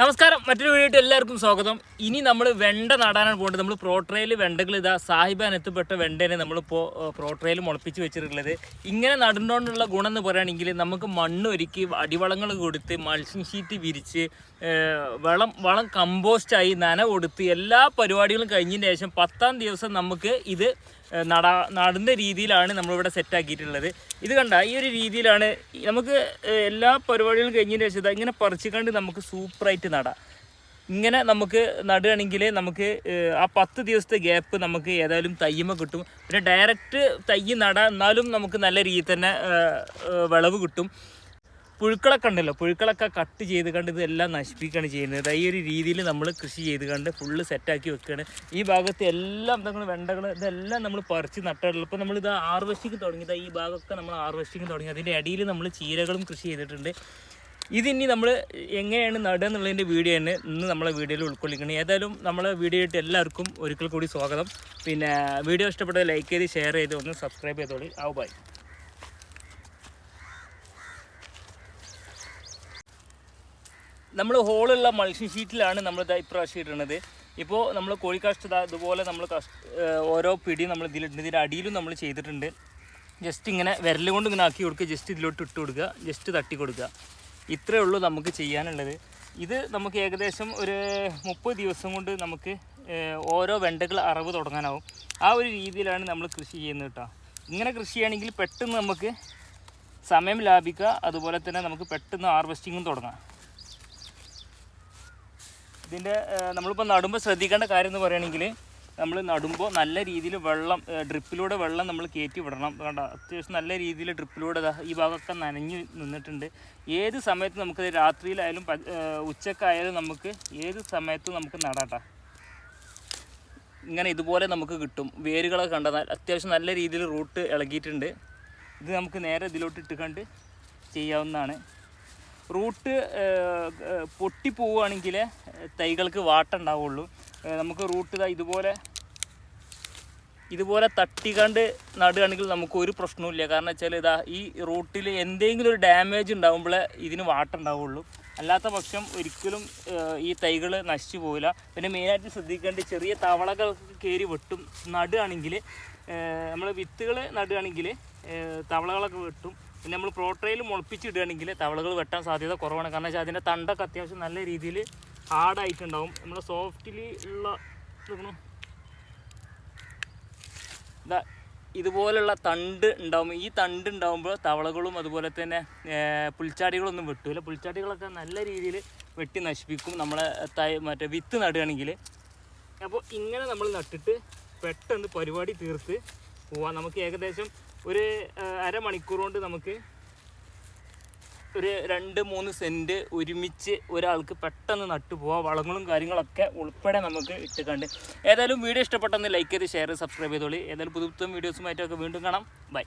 നമസ്കാരം മറ്റൊരു വീഡിയോ എല്ലാവർക്കും സ്വാഗതം. ഇനി നമ്മൾ വെണ്ട നടാനാണ് പോകേണ്ടത്. നമ്മൾ പ്രോട്രയിൽ വെണ്ടകൾ ഇതാ സാഹിബാൻ എത്തപ്പെട്ട വെണ്ടനെ നമ്മളിപ്പോൾ പ്രോട്രയിൽ മുളപ്പിച്ച് വെച്ചിട്ടുള്ളത്. ഇങ്ങനെ നടുന്നോണ്ടുള്ള ഗുണം എന്ന് പറയുകയാണെങ്കിൽ നമുക്ക് മണ്ണ് ഒരുക്കി അടിവളങ്ങൾ കൊടുത്ത് മത്സ്യം ഷീറ്റ് വിരിച്ച് വളം വളം കമ്പോസ്റ്റായി നന കൊടുത്ത് എല്ലാ പരിപാടികളും കഴിഞ്ഞതിന് ശേഷം പത്താം ദിവസം നമുക്ക് ഇത് നടാ നടുന്ന രീതിയിലാണ് നമ്മളിവിടെ സെറ്റാക്കിയിട്ടുള്ളത് ഇത് കണ്ട ഈ ഒരു രീതിയിലാണ് നമുക്ക് എല്ലാ പരിപാടികളും കഴിഞ്ഞതിന് ശേഷം ഇങ്ങനെ പറിച്ചുകൊണ്ട് നമുക്ക് സൂപ്പറായിട്ട് നടാം. ഇങ്ങനെ നമുക്ക് നടുകയാണെങ്കിൽ നമുക്ക് ആ പത്ത് ദിവസത്തെ ഗ്യാപ്പ് നമുക്ക് ഏതായാലും തയ്യമ കിട്ടും. പിന്നെ ഡയറക്റ്റ് തയ്യ് നടാം എന്നാലും നമുക്ക് നല്ല രീതിയിൽ തന്നെ വിളവ് കിട്ടും. പുഴുക്കളൊക്കെ ഉണ്ടല്ലോ പുഴുക്കളൊക്കെ കട്ട് ചെയ്ത് കണ്ട് ഇതെല്ലാം നശിപ്പിക്കുകയാണ് ചെയ്യുന്നത്. ഈ ഒരു രീതിയിൽ നമ്മൾ കൃഷി ചെയ്ത് കണ്ട് ഫുള്ള് സെറ്റാക്കി വെക്കുകയാണ്. ഈ ഭാഗത്ത് എല്ലാം നമ്മൾ വെണ്ടകൾ ഇതെല്ലാം നമ്മൾ പറിച്ച് നട്ടുള്ളൂ ഇപ്പോൾ നമ്മളിത് ആർവശിക്ക് തുടങ്ങിയത് ഈ ഭാഗമൊക്കെ നമ്മൾ ആർവശിക്ക് തുടങ്ങി. അതിന്റെ അടിയിൽ നമ്മൾ ചീരകളും കൃഷി ചെയ്തിട്ടുണ്ട്. ഇതിനി നമ്മൾ എങ്ങനെയാണ് നടുക എന്നുള്ളതിന്റെ വീഡിയോ തന്നെ ഇന്ന് നമ്മളെ വീഡിയോയിൽ ഉൾക്കൊള്ളിക്കുന്നത് ഏതായാലും നമ്മളെ വീഡിയോ ആയിട്ട് എല്ലാവർക്കും ഒരിക്കൽ കൂടി സ്വാഗതം. പിന്നെ വീഡിയോ ഇഷ്ടപ്പെട്ട ലൈക്ക് ചെയ്ത് ഷെയർ ചെയ്ത് ഒന്ന് സബ്സ്ക്രൈബ് ചെയ്തോളി. ആവും ബൈ നമ്മൾ ഹോളുള്ള മൾച്ചി ഷീറ്റിലാണ് നമ്മൾ ഇതാ ഇപ്രാവശ്യം ഇടുന്നത് ഇപ്പോൾ നമ്മൾ കോഴിക്കാഷ്ട ദാ ഇതുപോലെ നമ്മൾ ഓരോ പിടി നമ്മൾ ഇതിലിട്ടുണ്ട് ഇതിന്റെ അടിയിലും നമ്മൾ ചെയ്തിട്ടുണ്ട്. ജസ്റ്റ് ഇങ്ങനെ വിരൽ കൊണ്ട് ഇങ്ങനെ ആക്കി കൊടുക്കുക ജസ്റ്റ് ഇതിലോട്ട് ഇട്ട് കൊടുക്കുക ജസ്റ്റ് തട്ടി കൊടുക്കുക. ഇത്രയേ ഉള്ളൂ നമുക്ക് ചെയ്യാനുള്ളത്. ഇത് നമുക്ക് ഏകദേശം ഒരു മുപ്പത് ദിവസം കൊണ്ട് നമുക്ക് ഓരോ വെണ്ടകൾ അറവ് തുടങ്ങാനാവും. ആ ഒരു രീതിയിലാണ് നമ്മൾ കൃഷി ചെയ്യുന്നത് കേട്ടോ. ഇങ്ങനെ കൃഷി ചെയ്യുകയാണെങ്കിൽ പെട്ടെന്ന് നമുക്ക് സമയം ലാഭിക്കുക അതുപോലെ തന്നെ നമുക്ക് പെട്ടെന്ന് ഹാർവെസ്റ്റിങ്ങും തുടങ്ങാം. ഇതിന്റെ നമ്മളിപ്പോൾ നടുമ്പോൾ ശ്രദ്ധിക്കേണ്ട കാര്യം എന്ന് പറയുകയാണെങ്കിൽ നമ്മൾ നടുമ്പോൾ നല്ല രീതിയിൽ വെള്ളം ഡ്രിപ്പിലൂടെ വെള്ളം നമ്മൾ കയറ്റി വിടണം. കണ്ട? അത്യാവശ്യം നല്ല രീതിയിൽ ഡ്രിപ്പിലൂടെ ഈ ഭാഗമൊക്കെ നനഞ്ഞു നിന്നിട്ടുണ്ട്. ഏത് സമയത്ത് നമുക്ക് രാത്രിയിലായാലും ഉച്ചക്കായാലും നമുക്ക് ഏത് സമയത്തും നമുക്ക് നടാട്ടാ ഇങ്ങനെ ഇതുപോലെ നമുക്ക് കിട്ടും. വേരുകളൊക്കെ കണ്ടാൽ അത്യാവശ്യം നല്ല രീതിയിൽ റൂട്ട് ഇളകിയിട്ടുണ്ട്. ഇത് നമുക്ക് നേരെ ഇതിലോട്ട് ഇട്ടുകൊണ്ട് ചെയ്യാവുന്നതാണ്. റൂട്ട് പൊട്ടി പോവുകയാണെങ്കിൽ തൈകൾക്ക് വാട്ടുണ്ടാവുള്ളൂ നമുക്ക് റൂട്ട് ഇതാ ഇതുപോലെ ഇതുപോലെ തട്ടിക്കണ്ട് നടുകയാണെങ്കിൽ നമുക്ക് ഒരു പ്രശ്നവുമില്ല കാരണം വെച്ചാൽ ഇതാ ഈ റൂട്ടിൽ എന്തെങ്കിലും ഒരു ഡാമേജ് ഉണ്ടാകുമ്പോഴേ ഇതിന് വാട്ടുണ്ടാവുള്ളൂ അല്ലാത്ത പക്ഷം ഒരിക്കലും ഈ തൈകൾ നശിച്ചു പോവില്ല. പിന്നെ മെയിനായിട്ട് ശ്രദ്ധിക്കേണ്ട ചെറിയ തവളകൾ കയറി വെട്ടും. നടുകയാണെങ്കിൽ നമ്മൾ വിത്തുകൾ നടുകയാണെങ്കിൽ തവളകളൊക്കെ വെട്ടും. പിന്നെ നമ്മൾ പ്രോട്ടയിൽ മുളപ്പിച്ചിടുകയാണെങ്കിൽ തവളകൾ വെട്ടാൻ സാധ്യത കുറവാണ്. കാരണം വെച്ചാൽ അതിന്റെ തണ്ടൊക്കെ അത്യാവശ്യം നല്ല രീതിയിൽ ഹാർഡായിട്ടുണ്ടാവും. നമ്മൾ സോഫ്റ്റ്ലി ഉള്ള ദാ ഇതുപോലുള്ള തണ്ട് ഉണ്ടാവും. ഈ തണ്ട് ഉണ്ടാവുമ്പോൾ തവളകളും അതുപോലെ തന്നെ പുൽച്ചാടികളൊന്നും വെട്ടൂല. പുൽച്ചാടികളൊക്കെ നല്ല രീതിയിൽ വെട്ടി നശിപ്പിക്കും. നമ്മളെ തൈ മറ്റേ വിത്ത് നടുകയാണെങ്കിൽ. അപ്പോൾ ഇങ്ങനെ നമ്മൾ നട്ടിട്ട് പെട്ടെന്ന് പരിപാടി തീർത്ത് പോവാം. നമുക്ക് ഏകദേശം ഒരു അരമണിക്കൂർ കൊണ്ട് നമുക്ക് ഒരു രണ്ട് മൂന്ന് സെന്റ് ഒരുമിച്ച് ഒരാൾക്ക് പെട്ടെന്ന് നട്ടുപോകാം വളങ്ങളും കാര്യങ്ങളൊക്കെ ഉൾപ്പെടെ നമുക്ക് ഇട്ടുകണ്ട്. ഏതായാലും വീഡിയോ ഇഷ്ടപ്പെട്ടെന്ന് ലൈക്ക് ചെയ്ത് ഷെയർ സബ്സ്ക്രൈബ് ചെയ്തോളി. ഏതായാലും പുതു പുത്തൻ വീഡിയോസുമായിട്ടൊക്കെ വീണ്ടും കാണാം. ബൈ